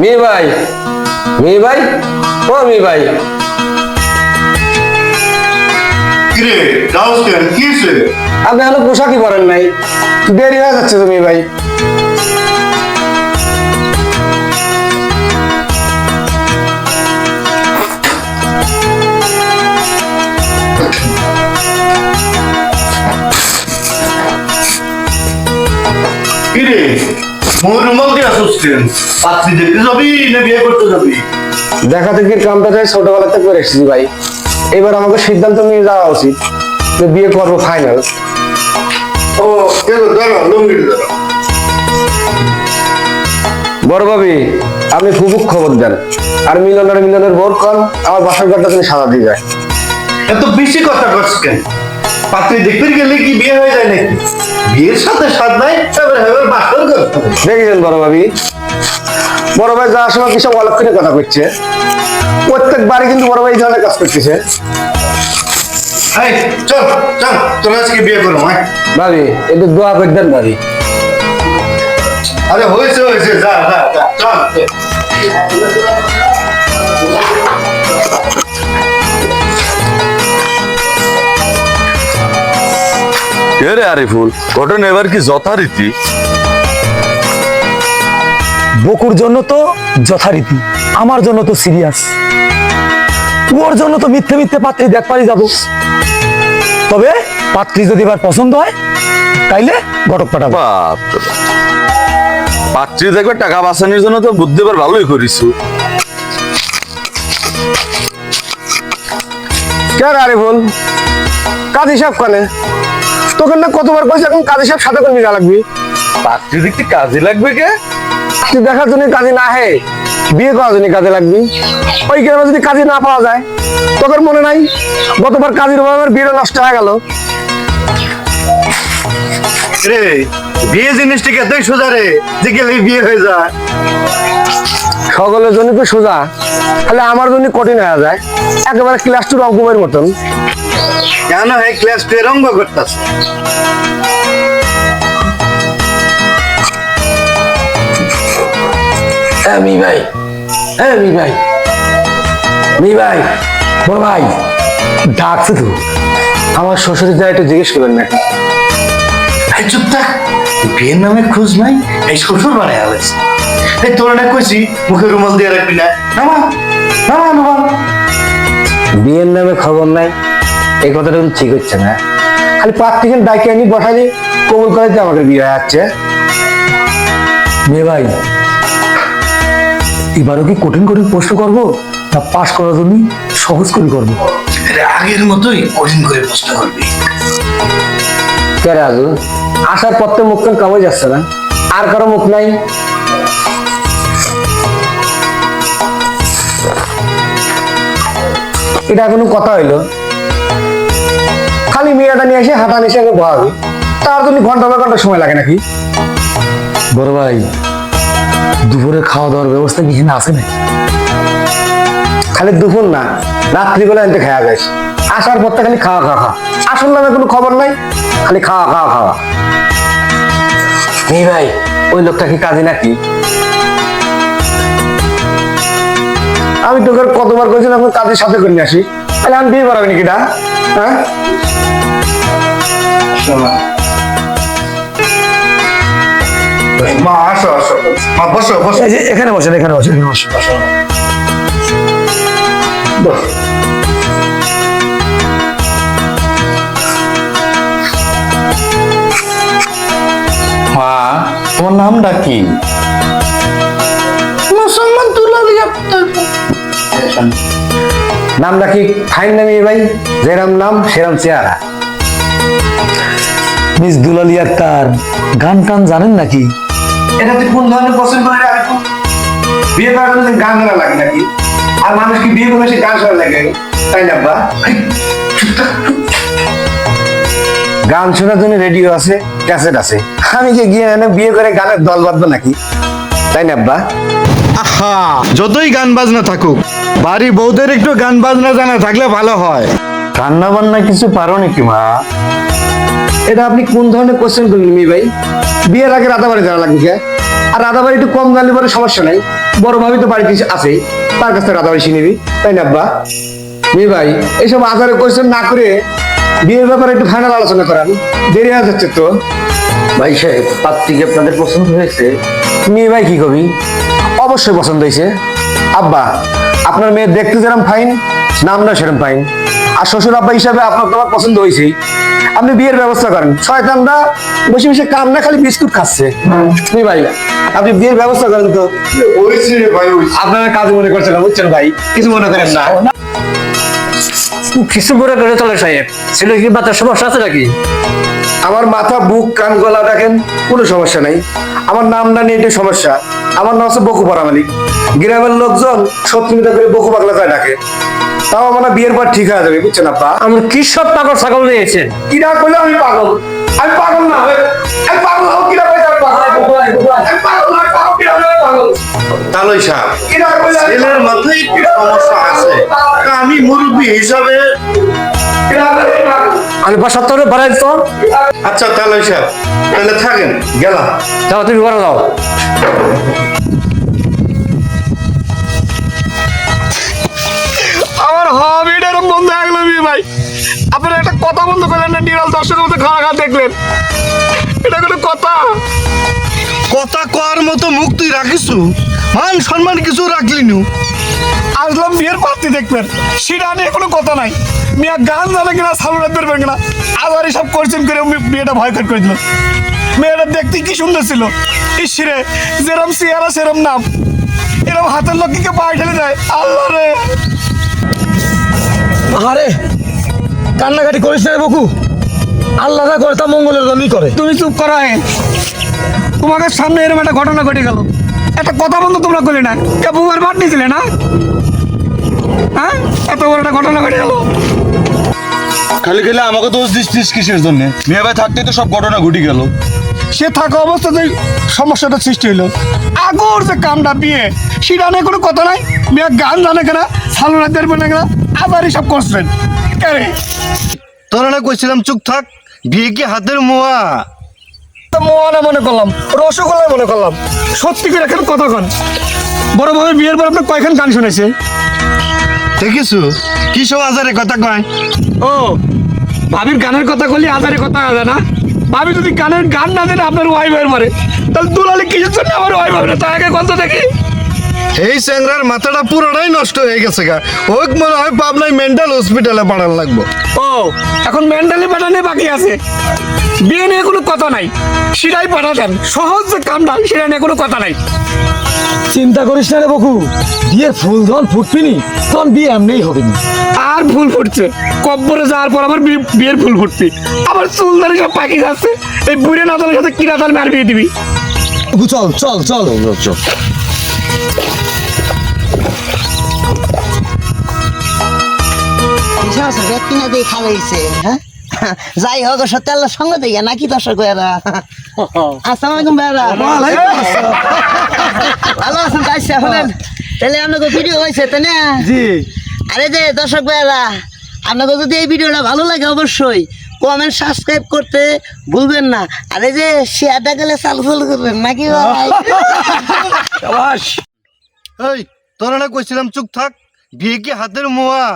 Me ভাই me ভাই? ও me ভাই। আপনি এখনও পোশাকই পরেন নাই। দেরি হয়ে যাচ্ছে তুমি ভাই। পাত্রী দেখতে যাবি না বিয়ে করতে যাবি? দেখা থেকে কামটা যাই ছোটবেলাতে করে এসেছি ভাই। এবার আমাকে সিদ্ধান্ত নিয়ে যাওয়া উচিত যে বিয়ে করব ফাইনাল ও কেন? দাঁড়া লঙ্গিটা দাঁড়া বড় ভাবি আপনি খুব খবর দেন। আর মিলনের মিলনের ভোট কন আমার বাসার ঘরটা তুমি সাদা দিয়ে যায় এত বেশি কথা করছ কেন? পাত্রী দেখতে গেলে কি বিয়ে হয়ে যায় নাকি? বিয়ের সাথে সাথ নাই এবার এবার বাসর করতে হবে দেখেছেন বড় ভাবি? বড় ভাই যাওয়ার সময় কিসব অলক্ষণে কথা করছে? প্রত্যেকবারই কিন্তু বড় ভাই এই ধরনের কাজ করতেছে। চল চল তোরা আজকে বিয়ে করো ভাবি একটু দোয়া করে দেন ভাবি। আরে হয়েছে হয়েছে যা যা যা চল। কে রে আরিফুল? ঘটনা এবার কি যথারীতি? বকুর জন্য তো যথারীতি আমার জন্য তো সিরিয়াস ওর জন্য তো মিথ্যে মিথ্যে পাত্রী দেখ পারি যাব। তবে পাত্রী যদি এবার পছন্দ হয় তাইলে ঘটক পাঠাবো। পাত্রী দেখবে টাকা বাঁচানোর জন্য তো বুদ্ধি এবার ভালোই করিস কে আরে বল কাজ হিসাব কানে? তোকে না কতবার কইছে এখন কাজ হিসাব সাথে করে নিয়ে লাগবি। পাত্রী দেখতে কাজে লাগবে কে? তুই দেখার জন্য কাজে না হে বিয়ে করার জন্য কাজে লাগবি। ওই গ্রামে যদি কাজে না পাওয়া যায় তোদের মনে নাই? গতবার কাজের অভাবে বিয়ে নষ্ট হয়ে গেল। রে বিয়ে জিনিসটাকে এতই সোজা রে যে গেলে বিয়ে হয়ে যায়। সকলের জন্য তো সোজা তাহলে আমার জন্য কঠিন হয়ে যায়। একেবারে ক্লাস টু রকমের মতন। কেন এই ক্লাস টু এর অঙ্গ হ্যাঁ মি ভাই। হ্যাঁ মি ভাই। মি ভাই বড় ভাই। ডাকছে তো। আমার শ্বশুরের যা একটু জিজ্ঞেস করবেন না এই চুপ থাক। বিয়ের নামে খোঁজ নাই। এই শ্বশুর বানায় আলাইছে এই তোরা না কইছি মুখে রুমাল দিয়ে রাখবি না। নামা নামা নামা। বিয়ের নামে খবর নাই। এই কথাটা কিন্তু ঠিক হচ্ছে না। খালি পাত্রিকের ডাকে আনি বসালি কবুল করে যে আমাকে বিয়ে যাচ্ছে মেয়ে ভাই এবারও কি কঠিন কঠিন প্রশ্ন করব তা পাশ করার জন্য সহজ করে করব? আগের মতোই কঠিন করে প্রশ্ন করবি। কে রাজু আসার পর তো মুখখান কামে যাচ্ছে না। আর কারও মুখ নাই। এটা কোনো কথা হইল। খালি মেয়েটা নিয়ে এসে হাঁটা নিচে আগে বহাবি। তার জন্য ঘণ্টা বা ঘণ্টা সময় লাগে নাকি? বড় ভাই দুপুরে খাওয়া দাওয়ার ব্যবস্থা কি এখানে আছে নাকি? খালি দুপুর না রাত্রিবেলা এনতে খাওয়া যায় আসার পর খালি খাওয়া খাওয়া খাওয়া আসল নামে কোনো খবর নাই খালি খাওয়া খাওয়া খাওয়া। এই ভাই ওই লোকটা কি কাজী নাকি? আমি তোকে কতবার কইছিলাম কাজের সাথে করে নিয়ে আসি। তাহলে আমি বিয়ে করাবি নাকি না? হ্যাঁ? মা আসো আসো মা বসো বসো। যে এখানে বসেন এখানে বসেন এখানে বসেন। বস। মা তোমার নামটা কি? মুসলমান দুলালি নামটা কি ফাইন নামি ভাই যেরাম নাম সেরাম চেহারা। মিস দুলালি আক্তার গান টান জানেন নাকি? এটা তুই কোন ধরনের পছন্দ করে রাখো বিয়ে করার জন্য গান শোনা লাগে নাকি? আর মানুষ কি বিয়ে করে সে গান শোনা লাগে? তাই না বা? গান শোনার জন্য রেডিও আছে ক্যাসেট আছে। আমি কি গিয়ে এনে বিয়ে করে গানের দল বাঁধবো নাকি? তাই না আব্বা আহা যতই গান বাজনা থাকুক। বাড়ি বউদের একটু গান বাজনা জানা থাকলে ভালো হয়। রান্না বান্না কিছু পারো নাকি মা? এটা আপনি কোন ধরনের কোশ্চেন করলেন মি ভাই? বিয়ের আগে রাতাবাড়ি জানা লাগবে আর রাধাবাড়ি একটু কম জানলে পরে সমস্যা নাই। বড় ভাবি তো বাড়িতে আছে তার কাছ থেকে রাধাবাড়ি নিবি। তাই না আব্বা? মেয়ে ভাই এইসব আধারে কোয়েশ্চেন না করে বিয়ের ব্যাপারে একটু ফাইনাল আলোচনা করান। দেরি হয়ে যাচ্ছে তো। ভাই সাহেব পাত্রী কি আপনাদের পছন্দ হয়েছে? মেয়ে ভাই কি কবি? অবশ্যই পছন্দ হয়েছে। আব্বা আপনার মেয়ে দেখতে যেরকম ফাইন নামটা সেরকম ফাইন আর শ্বশুর আব্বা হিসাবে আপনার তোমার পছন্দ হয়েছেই। আপনি বিয়ের ব্যবস্থা করেন। শয়তানরা বসে বসে কাম না খালি বিস্কুট খাচ্ছে। ভাই আপনি বিয়ের ব্যবস্থা করেন তো। হয়েছে ভাই হয়েছে। আপনারা কাজ মনে করছেন না বুঝছেন ভাই? কিছু মনে করেন না। কিছু করে করে চলে সাহেব। ছিল কি বাতার সমস্যা আছে নাকি? আমার মাথা বুক কান গলা দেখেন কোনো সমস্যা নাই। আমার নামটা নিয়ে একটু সমস্যা। আমার নাম হচ্ছে বকু পাড়া মালিক গ্রামের লোকজন সত্যমিতা করে বকু পাগলা যায় ডাকে। তাও আমার বিয়ের পর ঠিক হয়ে যাবে বুঝছেন আপা আমার কি সব পাগল ছাগল নিয়েছেন কিরা করলে আমি পাগল? আমি পাগল না আমি আমি পাগল হব কিরা আমি পাগল না পাগল কিরা তালই সাহেব কিরা ছেলের মাথায় একটু সমস্যা আছে। আমি মুরব্বী হিসাবে কিরা আমি আমি বাসাত্তরে বাড়াই তো আচ্ছা তালই সাহেব তাহলে থাকেন গেলাম। যাও তুমি ঘরে যাও। আমার হবিটা এরকম বন্ধ গেল ভাই। আপনারা একটা কথা বন্ধ করলেন না নিরাল দর্শকের মধ্যে খাওয়া খাওয়া দেখলেন। এটা কোনো কথা? কথা কর মতো মুখ তুই রাখিস মান সম্মান কিছু রাখলি নু। আসলাম বিয়ের পাত্রী দেখবেন। সেটা নিয়ে কোনো কথা নাই। মিয়া গান জানে কিনা সালুরা বেরবেন কিনা? আবার সব করছেন করে মেয়েটা ভয় করে দিল। মেয়েটা দেখতে কি সুন্দর ছিল। ইসিরে যেরম চেহারা সেরম নাম। এরম হাতের লক্ষ্মীকে পায়ে ঠেলে দেয়। আল্লাহ রে। আরে কান্নাকাটি করিস না বকু। আল্লাহ যা করে তা মঙ্গলের জন্যই করে। তুমি চুপ করো হে তোমাকে সামনে এরকম একটা ঘটনা ঘটে গেল। একটা কথা বন্ধ তোমরা করলে না। কে বুমার ভাট নিয়েছিলে না? হ্যাঁ? এত বড় একটা ঘটনা ঘটে গেল। খালি খালি আমাকে দোষ দিচ্ছিস কিসের জন্য? মেয়ে ভাই থাকতেই তো সব ঘটনা ঘটি গেল। সে থাকা অবস্থাতেই সমস্যাটা সৃষ্টি হইল। আগর যে কামটা বিয়ে সেটা নিয়ে কোনো কথা নাই। মেয়ে গান জানে কেনা সালুনা দেখবে না কেনা আবার সব করছেন। কেন তোরা না কইছিলাম চুপ থাক বিয়ে কি হাতের মোয়া? মোয়ানা মনে করলাম রসগোল্লা মনে করলাম। সত্যি করে এখন কথা কন। বড় ভাবে বিয়ের পর আপনার কয়খান গান শুনেছে? দেখিস কি সব আজারে কথা কয়? ও ভাবির গানের কথা বলি আজারে কথা আছে না। ভাবি যদি গানের গান না দেন আপনার ওয়াইফের মারে। তাহলে দুলালে কিসের জন্য আমার ওয়াইফ হবে না আগে কথা দেখি। এই চ্যাংরার মাথাটা পুরোটাই নষ্ট হয়ে গেছে গা। ওই মনে হয় পাবনায় মেন্টাল হসপিটালে পাঠান লাগবো। ও এখন মেন্টালি পাঠানে বাকি আছে। বিয়ে নিয়ে কোনো কথা নাই। সেটাই পাঠাতেন। সহজ যে কামটা সেটা নিয়ে কোনো কথা নাই। চিন্তা করিস না রে বকু। বিয়ের ফুল যখন ফুটবিনি তখন বিয়ে এমনিই হবে না আর ফুল ফুটছে। কব্বরে যাওয়ার পর আবার বিয়ের ফুল ফুটছে। আবার চুল দাঁড়িয়ে সব পাখি যাচ্ছে। এই বুড়ে নাতালের সাথে কিনা তাল মার বিয়ে দিবি? বকু, চল চল চল। সমস্যা ব্যক্তি না দিয়ে খাওয়াইছে হ্যাঁ? যাই হোক সত্যি আল্লাহ সঙ্গে দিয়ে নাকি দর্শক ভাইয়ারা? আসসালামু আলাইকুম ভাইয়ারা ভালো আছেন হলেন তাহলে আপনাকে ভিডিও হয়েছে তাই না? জি। আরে যে দর্শক ভাইয়ারা আপনাকে যদি এই ভিডিওটা ভালো লাগে অবশ্যই কমেন্ট সাবস্ক্রাইব করতে ভুলবেন না। আরে যে শেয়ারটা গেলে চালু চালু করবেন নাকি ভাই? এই তোরা না কইছিলাম চুপ থাক বিয়ে কি হাতের মোয়া।